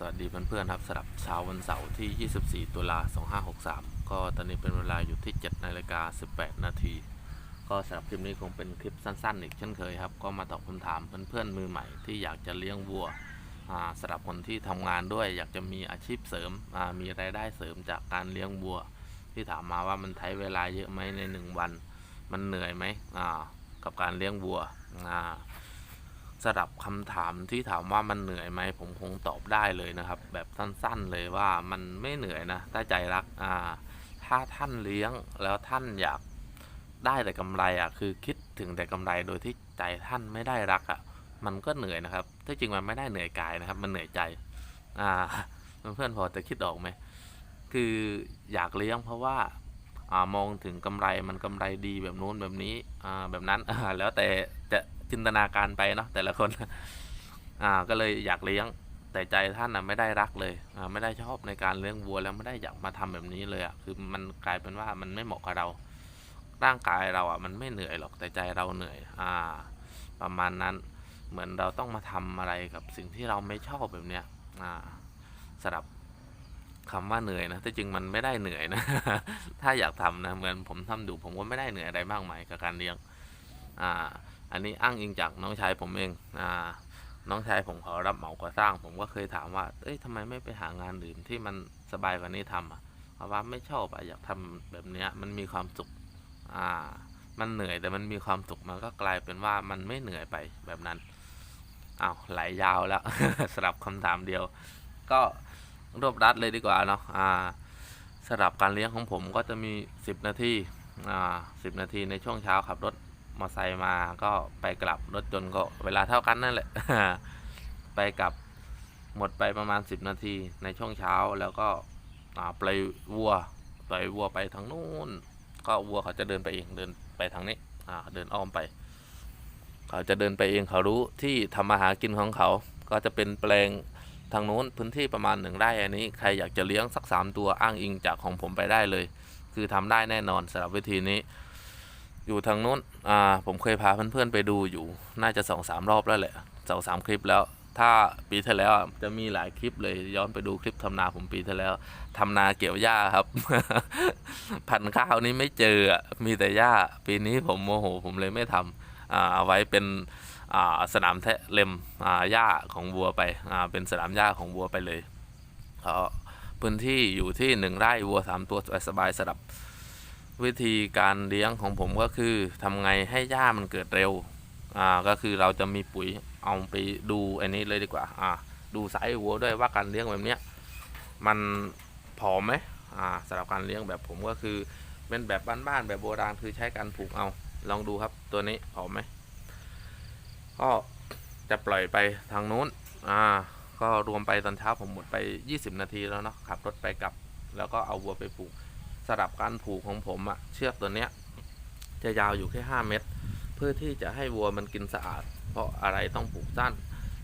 สวัสดีเพื่อนๆครับสำหรับเช้าวันเสาร์ที่ 24 ตุลา 2563 ก็ตอนนี้เป็นเวลาอยู่ที่7นาฬิกา18 นาทีก็สำหรับคลิปนี้คงเป็นคลิปสั้นๆ อีกเช่นเคยครับ ก็มาตอบคำถามเพื่อนๆมือใหม่ที่อยากจะเลี้ยงวัวสำหรับคนที่ทำงานด้วย อยากจะมีอาชีพเสริมมีรายได้เสริมจากการเลี้ยงวัว ที่ถามมาว่ามันใช้เวลาเยอะไหมในหนึ่งวัน มันเหนื่อยไหมกับการเลี้ยงวัวอ่า สำหรับคำถามที่ถามว่ามันเหนื่อยไหมผมคงตอบได้เลยนะครับ แบบสั้นๆเลยว่ามันไม่เหนื่อยนะถ้าใจรักอ่าถ้าท่านเลี้ยงแล้วท่านอยากได้แต่กำไรอะคือคิดถึงแต่กำไรโดยที่ใจท่านไม่ได้รักอะมันก็เหนื่อยนะครับที่จริงมันไม่ได้เหนื่อยกายนะครับ มันเหนื่อยใจอ่าเพื่อนพอจะคิดออกไหมคืออยากเลี้ยงเพราะว่าอ่ามองถึงกำไรมันกำไรดีแบบนู้นแบบนี้อ่าแบบนั้นอ่าแล้วแต่จะ จินตนาการไปเนาะแต่ละคน อ่าก็เลยอยากเลี้ยง แต่ใจท่านอะไม่ได้รักเลยอ่าไม่ได้ชอบในการเลี้ยงวัวแล้วไม่ได้อยากมาทำแบบนี้เลยอะคือมันกลายเป็นว่ามันไม่เหมาะกับเรา ร่างกายเราอะมันไม่เหนื่อยหรอกแต่ใจเราเหนื่อย อ่า ประมาณนั้นเหมือนเราต้องมาทำอะไรกับสิ่งที่เราไม่ชอบแบบเนี้ยอ่าสำหรับคำว่าเหนื่อยนะแต่จริงมันไม่ได้เหนื่อยนะ ถ้าอยากทำนะ เหมือนผมทำดูผมก็ไม่ได้เหนื่อยอะไรมากมายกับการเลี้ยง อ่าอันนี้อ้างอิงจากน้องชายผมเองอ่าน้องชายผมเขารับเหมาก่อสร้าง ผมก็เคยถามว่า เอ้ยทำไมไม่ไปหางานอื่นที่มันสบายกว่านี้ทำอะเพราะว่าไม่ชอบอะอยากทำแบบเนี้ยมันมีความสุข อ่า มันเหนื่อยแต่มันมีความสุขมันก็กลายเป็นว่ามันไม่เหนื่อยไปแบบนั้นอ้าวไหลยาวแล้วสำหรับคำถามเดียว ก็รวบรัดเลยดีกว่าเนาะอ่าสำหรับการเลี้ยงของผมก็จะมี 10 นาทีอ่าสินาทีในช่วงเช้าขับรถ มอไซค์มาก็ไปกลับรถยนต์ก็เวลาเท่ากันนั่นแหละ ไปกลับหมดไปประมาณ 10 นาทีในช่วงเช้าแล้วก็ปล่อยวัวปล่อยวัวไปทางนู้นก็วัวเขาจะเดินไปเองเดินไปทางนี้อ่าเดินอ้อมไป เขาจะเดินไปเองเขารู้ที่ทำมาหากินของเขา ก็จะเป็นแปลงทางนู้นพื้นที่ประมาณหนึ่งไร่อันนี้ใครอยากจะเลี้ยงสักสามตัวอ้างอิงจากของผมไปได้เลย คือทำได้แน่นอนสำหรับวิธีนี้ อยู่ทางนู้น อ่า ผมเคยพาเพื่อนๆไปดูอยู่ น่าจะสองสามรอบแล้วแหละสองสามคลิปแล้ว ถ้าปีที่แล้วจะมีหลายคลิปเลยย้อนไปดูคลิปทำนาผมปีที่แล้วทำนาเกี่ยวหญ้าครับ พันข้าวนี้ไม่เจอมีแต่หญ้า ปีนี้ผมโมโห ผมเลยไม่ทำอ่าเอาไว้เป็นอ่าสนามแทะเล็มอ่าหญ้าของวัวไปอ่าเป็นสนามหญ้าของวัวไปเลยเพราะพื้นที่อยู่ที่หนึ่งไร่วัวสามตัวสบายๆสำหรับ วิธีการเลี้ยงของผมก็คือทำไงให้หญ้ามันเกิดเร็วอ่าก็คือเราจะมีปุ๋ยเอาไปดูอันนี้เลยดีกว่าอ่าดูไซส์วัวด้วยว่าการเลี้ยงแบบเนี้ยมันผอมไหมอ่าสำหรับการเลี้ยงแบบผมก็คือเป็นแบบบ้านๆแบบโบราณคือใช้การผูกเอาลองดูครับตัวนี้ผอมไหมก็จะปล่อยไปทางนู้นอ่าก็รวมไปตอนเช้าผมหมดไป 20 นาทีแล้วเนาะขับรถไปกลับ แล้วก็เอาวัวไปผูก สำหรับการผูกของผมอะเชือกตัวเนี้ย จะยาวอยู่แค่ 5 เมตร เพื่อที่จะให้วัวมันกินสะอาด เพราะอะไรต้องผูกสั้น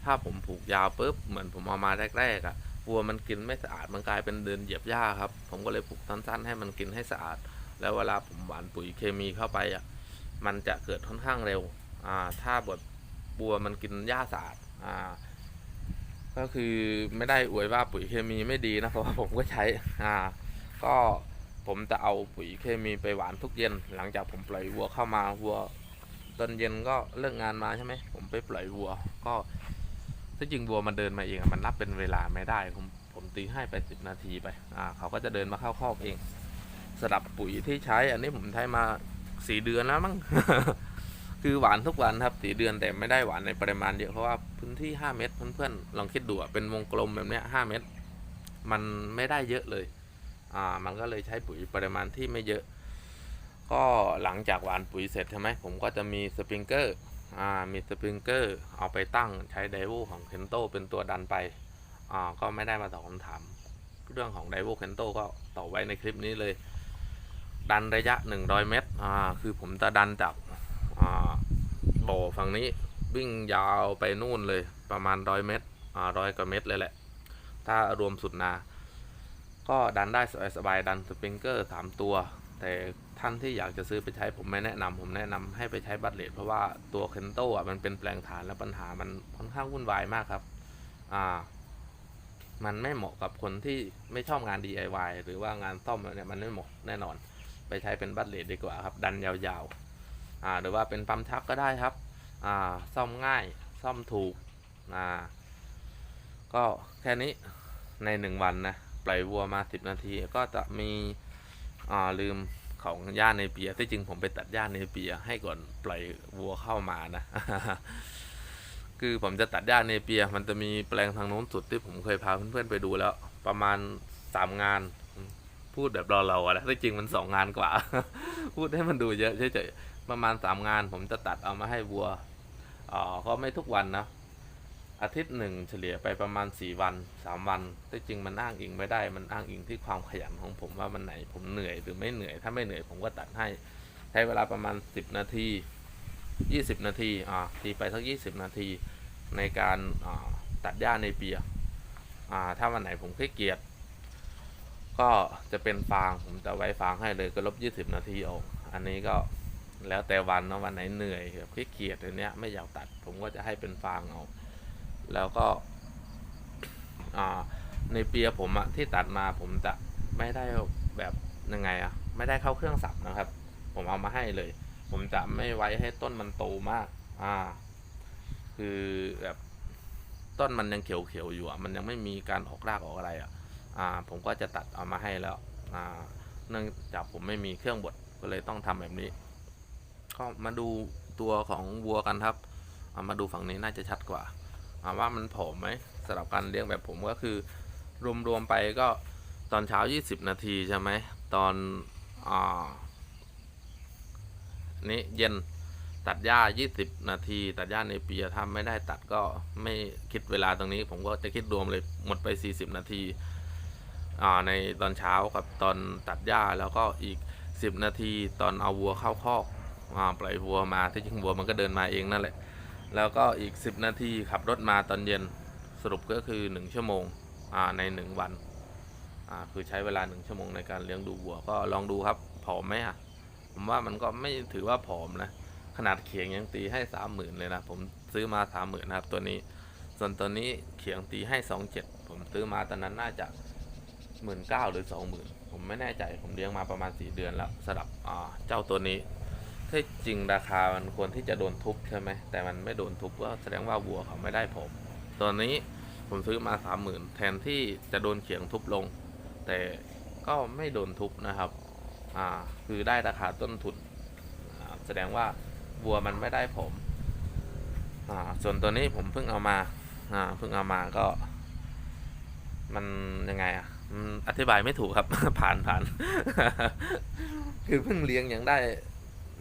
ถ้าผมผูกยาวปุ๊บเหมือนผมเอามาแรกๆอะวัวมันกินไม่สะอาดมันกลายเป็นเดินเหยียบหญ้าครับ ผมก็เลยผูกสั้นๆให้มันกินให้สะอาด แล้วเวลาผมหว่านปุ๋ยเคมีเข้าไปอะมันจะเกิดค่อนข้างเร็วอ่าถ้าบดวัวมันกินหญ้าสะอาดอ่าก็คือไม่ได้อวยว่าปุ๋ยเคมีไม่ดีนะเพราะว่าผมก็ใช้อ่าก็ ผมจะเอาปุ๋ยเคมีไปหวานทุกเย็น หลังจากผมปล่อยวัวเข้ามาวัวตอนเย็นก็เลิกงานมาใช่ไหมผมไปปล่อยวัว ก็ที่จริงวัวมันเดินมาเองมันนับเป็นเวลาไม่ได้ ผมผมตีให้ไปสิบนาทีไปอ่าเขาก็จะเดินมาเข้าคอกเองสำหรับปุ๋ยที่ใช้ อันนี้ผมใช้มาสี่เดือนแล้วมั้งคือหวานทุกวันครับสี่เดือนแต่ไม่ได้หวานในปริมาณเยอะเพราะว่าพื้นที่ห้าเมตรเพื่อนๆลองคิดดูเป็นวงกลมแบบเนี้ยห้าเมตร มันไม่ได้เยอะเลย อ่ามันก็เลยใช้ปุ๋ยปริมาณที่ไม่เยอะ ก็หลังจากหว่านปุ๋ยเสร็จใช่ไหมผมก็จะมีสปริงเกอร์อ่ามีสปริงเกอร์เอาไปตั้งใช้ไดโวของเคนโตเป็นตัวดันไปอ่าก็ไม่ได้มาตอบคำถามเรื่องของไดโวเคนโตก็ตอบไว้ในคลิปนี้เลย ดันระยะ 100 เมตรอ่าคือผมจะดันจากอ่าบ่อฝั่งนี้วิ่งยาวไปนู่นเลยประมาณ100เมตรอ่าร้อยกว่าเมตรเลยแหละ ถ้ารวมสุดนา ก็ดันได้สบายๆดันสปริงเกอร์สามตัว แต่ท่านที่อยากจะซื้อไปใช้ผมไม่แนะนำผมแนะนำให้ไปใช้บัตเลตเพราะว่าตัวเคนโตอะมันเป็นแปลงฐานและปัญหามันค่อนข้างวุ่นวายมากครับอ่ามันไม่เหมาะกับคนที่ไม่ชอบงาน DIY หรือว่างานซ่อมเนี่ยมันไม่เหมาะแน่นอน ไปใช้เป็นบัตเลดดีกว่าครับ ดันยาวๆอ่าหรือว่าเป็นปั๊มชักก็ได้ครับอ่าซ่อมง่ายซ่อมถูกอ่าก็แค่นี้ในหนึ่งวันนะ ปล่อยวัวมา 10 นาที ก็จะมีอ่าลืมของย่าในเปียที่จริงผมไปตัดย่าในเปียให้ก่อนปล่อยวัวเข้ามานะ คือผมจะตัดหญ้าเนเปีย มันจะมีแปลงทางโน้นสุดที่ผมเคยพาเพื่อนๆไปดูแล้ว ประมาณสามงานพูดแบบเราๆอะนะที่จริงมันสองงานกว่า พูดให้มันดูเยอะเฉยๆประมาณสามงาน ผมจะตัดเอามาให้วัวอ๋อก็ไม่ทุกวันนะ อาทิตย์หนึ่งเฉลี่ยไปประมาณสี่วันสามวันที่จริงมันอ้างอิงไม่ได้ มันอ้างอิงที่ความขยันของผมว่ามันไหนผมเหนื่อยหรือไม่เหนื่อย ถ้าไม่เหนื่อยผมก็ตัดให้ ใช้เวลาประมาณสิบนาทียี่สิบนาที อ่าตีไปสักยี่สิบนาทีในการอ่าตัดหญ้าในเปียอ่า ถ้าวันไหนผมขี้เกียจ ก็จะเป็นฟาง ผมจะไว้ฟางให้เลยก็ลบยี่สิบนาทีออกอันนี้ก็แล้วแต่วันเนาะวันไหนเหนื่อยแบบขี้เกียจอันเนี้ยไม่อยากตัด ผมก็จะให้เป็นฟางเอา แล้วก็ในเปียผมอะที่ตัดมาผมจะไม่ได้แบบยังไงอะไม่ได้เข้าเครื่องสับนะครับ ผมเอามาให้เลย ผมจะไม่ไว้ให้ต้นมันโตมาก อ่า คือแบบต้นมันยังเขียวๆอยู่อะมันยังไม่มีการออกรากออกอะไรอะอ่า ผมก็จะตัดเอามาให้แล้ว อ่า เนื่องจากผมไม่มีเครื่องบดก็เลยต้องทำแบบนี้ก็มาดูตัวของวัวกันครับเอามาดูฝั่งนี้น่าจะชัดกว่า อ่าว่ามันผอมไหมสำหรับการเลี้ยงแบบผมก็คือ รวมๆไปก็ตอนเช้า 20 นาทีใช่ไหมตอนอ่านี้เย็นตัดหญ้า 20 นาที ตัดหญ้าในปียทำไม่ได้ตัดก็ไม่คิดเวลาตรงนี้ ผมก็จะคิดรวมเลยหมดไป 40 นาทีในตอนเช้ากับตอนตัดหญ้าแล้วก็อีก 10 นาที ตอนเอาวัวเข้าคอกอ่าปล่อยวัวมาที่จริงวัวมันก็เดินมาเองนั่นแหละ แล้วก็อีก 10 นาทีขับรถมาตอนเย็นสรุปก็คือ 1 ชั่วโมงใน 1 วันคือใช้เวลา 1 ชั่วโมงในการเลี้ยงดูวัวก็ลองดูครับผอมไหมอะผมว่ามันก็ไม่ถือว่าผอมนะขนาดเขียงยังตีให้สามหมื่นเลยนะ ผมซื้อมาสามหมื่นนะครับตัวนี้ ส่วนตัวนี้เขียงตีให้สองเจ็ดผมซื้อมาตอนนั้นน่าจะหมื่นเก้าหรือสองหมื่นผมไม่แน่ใจผมเลี้ยงมาประมาณสี่เดือนแล้วสำหรับเจ้าตัวนี้ ถ้าจริงราคามันควรที่จะโดนทุบใช่ไหมแต่มันไม่โดนทุบก็แสดงว่าวัวเขาไม่ได้ผมตัวนี้ผมซื้อมาสามหมื่นแทนที่จะโดนเขียงทุบลง แต่ก็ไม่โดนทุบนะครับ อ่า คือได้ราคาต้นทุนอ่าแสดงว่าวัวมันไม่ได้ผม อ่า ส่วนตัวนี้ผมเพิ่งเอามา อ่า เพิ่งเอามาก็ มันยังไงอะอธิบายไม่ถูกครับ ผ่านผ่าน คือเพิ่งเลี้ยงยังได้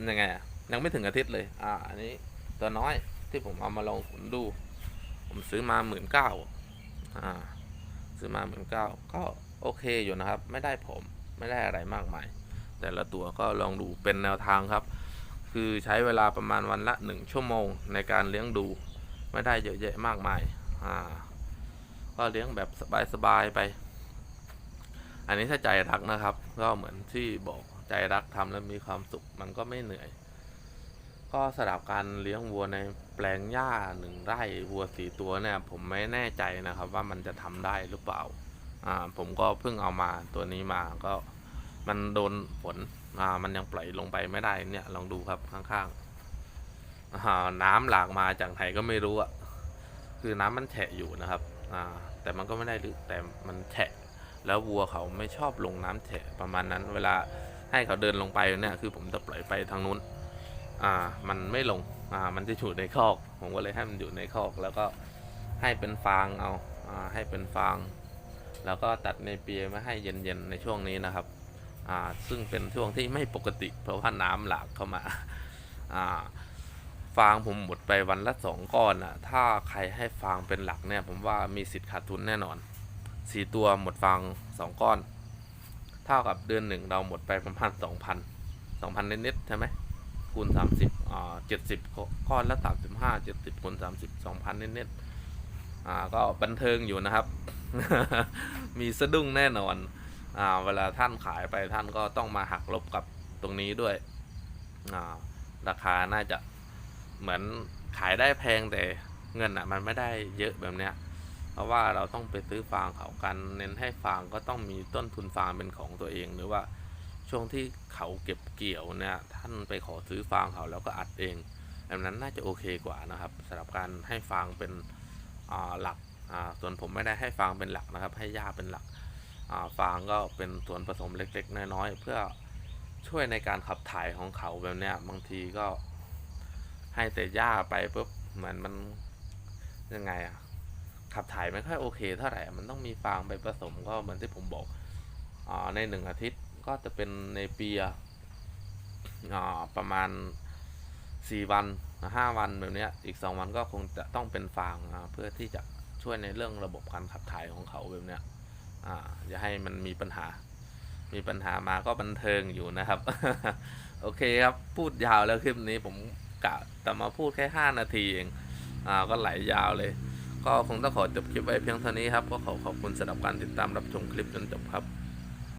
ยังไงอะยังไม่ถึงอาทิตย์เลย อ่า อันนี้ตัวน้อยที่ผมเอามาลองขุนดู ผมซื้อมาหมื่นเก้าอ่า ซื้อมาหมื่นเก้าก็โอเคอยู่นะครับ ไม่ได้ผมไม่ได้อะไรมากมาย แต่ละตัวก็ลองดูเป็นแนวทางครับ คือใช้เวลาประมาณวันละหนึ่งชั่วโมงในการเลี้ยงดู ไม่ได้เยอะแยะมากมาย อ่า ก็เลี้ยงแบบสบายๆไป อันนี้ถ้าใจรักนะครับ ก็เหมือนที่บอก ใจรักทำแล้วมีความสุขมันก็ไม่เหนื่อย ก็สำหรับการเลี้ยงวัวในแปลงหญ้าหนึ่งไร่วัวสีตัวเนี่ย ผมไม่แน่ใจนะครับ ว่ามันจะทำได้หรือเปล่าอ่า ผมก็เพิ่งเอามาตัวนี้มาก็มันโดนฝนอ่ามันยังปล่อยลงไปไม่ได้เนี่ยลองดูครับข้างๆอ่าน้ำหลากมาจากไหนก็ไม่รู้อะคือน้ำมันแฉะอยู่นะครับอ่าแต่มันก็ไม่ได้ลึกแต่มันแฉะแล้ววัวเขาไม่ชอบลงน้ำแฉะประมาณนั้น เวลา ให้เขาเดินลงไปเนี่ยคือผมจะปล่อยไปทางนู้น อ่า มันไม่ลง อ่า มันจะอยู่ในคอก ผมก็เลยให้มันอยู่ในคอก แล้วก็ให้เป็นฟางเอา อ่า ให้เป็นฟาง แล้วก็ตัดในเปียมาให้เย็นๆในช่วงนี้นะครับ อ่า ซึ่งเป็นช่วงที่ไม่ปกติ เพราะว่าน้ำหลากเข้ามา อ่า ฟางผมหมดไปวันละสองก้อนอะ ถ้าใครให้ฟางเป็นหลักเนี่ย ผมว่ามีสิทธิ์ขาดทุนแน่นอนสี่ตัวหมดฟางสองก้อน เท่ากับเดือนหนึ่งเราหมดไปประมาณสองพันสองพันนิดๆใช่ไหมคูณสามสิบอ่าเจ็ดสิบก้อนละสามสิบห้าเจ็ดสิบคูณสามสิบสองพันนิดๆอ่าก็บันเทิงอยู่นะครับ มีสะดุ้งแน่นอนอ่าเวลาท่านขายไปท่านก็ต้องมาหักลบกับตรงนี้ด้วยอ่าราคาน่าจะเหมือนขายได้แพงแต่เงินอะมันไม่ได้เยอะแบบเนี้ย เพราะว่าเราต้องไปซื้อฟางเขากัน เน้นให้ฟางก็ต้องมีต้นทุนฟางเป็นของตัวเอง หรือว่าช่วงที่เขาเก็บเกี่ยวเนี่ยท่านไปขอซื้อฟางเขาแล้วก็อัดเองแบบนั้นน่าจะโอเคกว่านะครับสำหรับการให้ฟางเป็นหลักส่วนผมไม่ได้ให้ฟางเป็นหลักนะครับ ให้หญ้าเป็นหลักฟางก็เป็นส่วนผสมเล็ก ๆ น้อยๆเพื่อช่วยในการขับถ่ายของเขาแบบเนี้ยบางทีก็ให้แต่หญ้าไปปุ๊บเหมือนมันยังไงอะ ขับถ่ายไม่ค่อยโอเคเท่าไหร่ มันต้องมีฟางไปผสมก็เหมือนที่ผมบอกอในหนึ่งอาทิตย์ก็จะเป็นในเปียประมาณสี่วันห้าวันแบบนี้อีกสองวันก็คงจะต้องเป็นฟางเพื่อที่จะช่วยในเรื่องระบบการขับถ่ายของเขาแบบนี้ยอ่าอย่าให้มันมีปัญหา มีปัญหามาก็บันเทิงอยู่นะครับ โอเคครับพูดยาวแล้วคลิปนี้ผมกะแต่มาพูดแค่ 5 นาทีเองอ่าก็ไหลยาวเลย ก็คงต้องขอจบคลิปไว้เพียงเท่านี้ครับ ก็ขอขอบคุณสำหรับการติดตามรับชมคลิปจนจบครับ